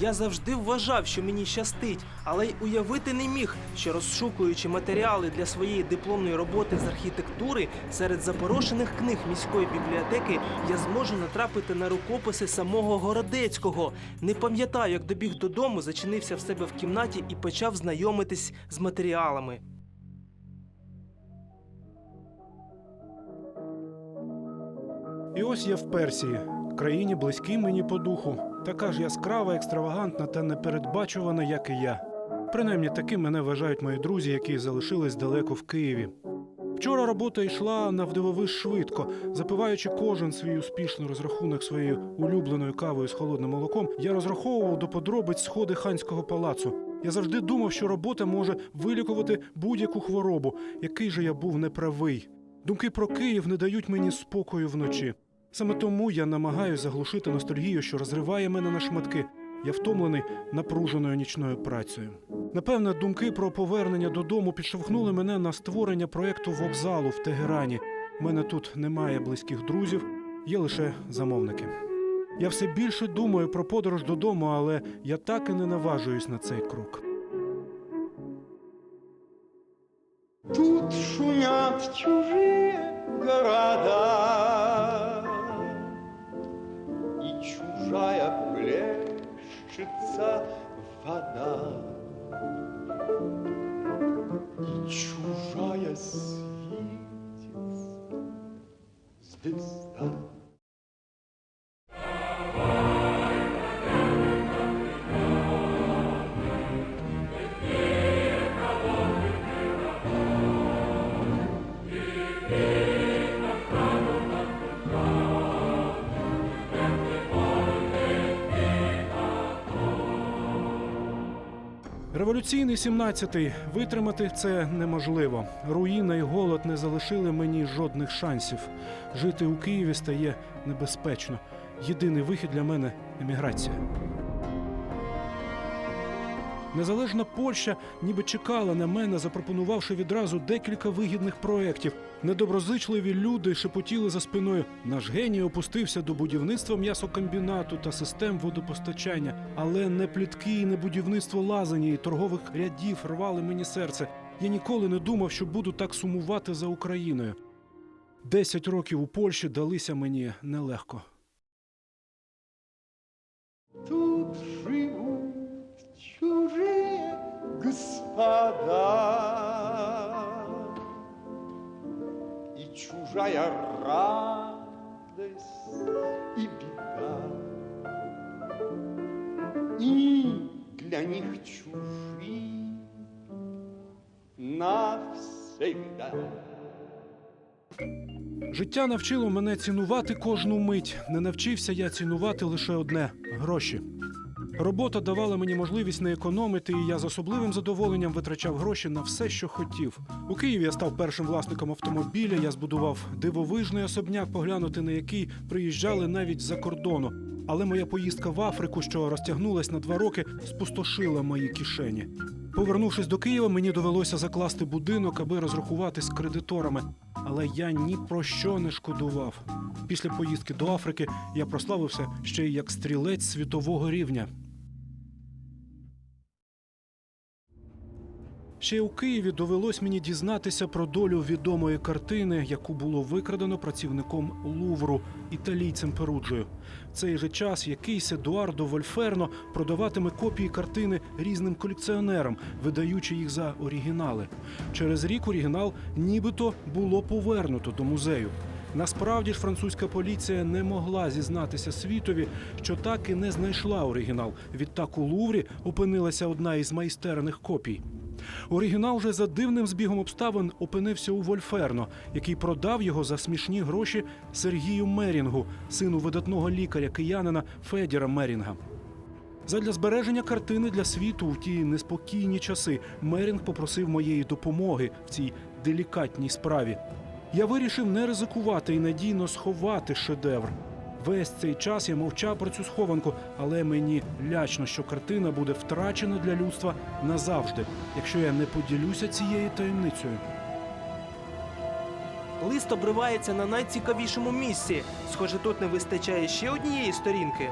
Я завжди вважав, що мені щастить, але й уявити не міг, що розшукуючи матеріали для своєї дипломної роботи з архітектури серед запорошених книг міської бібліотеки, я зможу натрапити на рукописи самого Городецького. Не пам'ятаю, як добіг додому, зачинився в себе в кімнаті і почав знайомитись з матеріалами. І ось я в Персії, країні близькій мені по духу, така ж яскрава, екстравагантна та непередбачувана, як і я. Принаймні таким мене вважають мої друзі, які залишились далеко в Києві. Вчора робота йшла навдивовиж швидко, запиваючи кожен свій успішний розрахунок своєю улюбленою кавою з холодним молоком, я розраховував до подробиць сходи ханського палацу. Я завжди думав, що робота може вилікувати будь-яку хворобу, який же я був неправий. Думки про Київ не дають мені спокою вночі. Саме тому я намагаюся заглушити ностальгію, що розриває мене на шматки. Я втомлений напруженою нічною працею. Напевне, думки про повернення додому підштовхнули мене на створення проєкту вокзалу в Тегерані. У мене тут немає близьких друзів, є лише замовники. Я все більше думаю про подорож додому, але я так і не наважуюсь на цей крок. Тут шумят чужие города плещется вода. И чужая светится звезда Революційний 17-й. Витримати це неможливо. Руїна і голод не залишили мені жодних шансів. Жити у Києві стає небезпечно. Єдиний вихід для мене еміграція. Незалежна Польща ніби чекала на мене, запропонувавши відразу декілька вигідних проєктів. Недоброзичливі люди шепотіли за спиною. Наш геній опустився до будівництва м'ясокомбінату та систем водопостачання, але не плітки, і не будівництво лазані і торгових рядів рвали мені серце. Я ніколи не думав, що буду так сумувати за Україною. Десять років у Польщі далися мені нелегко. Тут живут чужие господа И чужая радость и беда И для них чужие навсегда Життя навчило мене цінувати кожну мить. Не навчився я цінувати лише одне гроші. Робота давала мені можливість не економити, і я з особливим задоволенням витрачав гроші на все, що хотів. У Києві я став першим власником автомобіля. Я збудував дивовижний особняк, поглянути на який приїжджали навіть з-за кордону. Але моя поїздка в Африку, що розтягнулась на два роки, спустошила мої кишені. Повернувшись до Києва, мені довелося закласти будинок, аби розрахуватись з кредиторами. Але я ні про що не шкодував. Після поїздки до Африки я прославився ще й як стрілець світового рівня. Ще у Києві довелось мені дізнатися про долю відомої картини, яку було викрадено працівником Лувру, італійцем Перуджею. В цей же час якийсь Едуардо Вольферно продаватиме копії картини різним колекціонерам, видаючи їх за оригінали. Через рік оригінал нібито було повернуто до музею. Насправді ж французька поліція не могла зізнатися світові, що так і не знайшла оригінал. Відтак у Луврі опинилася одна із майстерних копій. Оригінал вже за дивним збігом обставин опинився у Вольферно, який продав його за смішні гроші Сергію Мерінгу, сину видатного лікаря киянина Федіра Мерінга. Задля збереження картини для світу у ті неспокійні часи Мерінг попросив моєї допомоги в цій делікатній справі. Я вирішив не ризикувати і надійно сховати шедевр. Весь цей час я мовчав про цю схованку, але мені лячно, що картина буде втрачена для людства назавжди, якщо я не поділюся цією таємницею. Лист обривається на найцікавішому місці. Схоже, тут не вистачає ще однієї сторінки.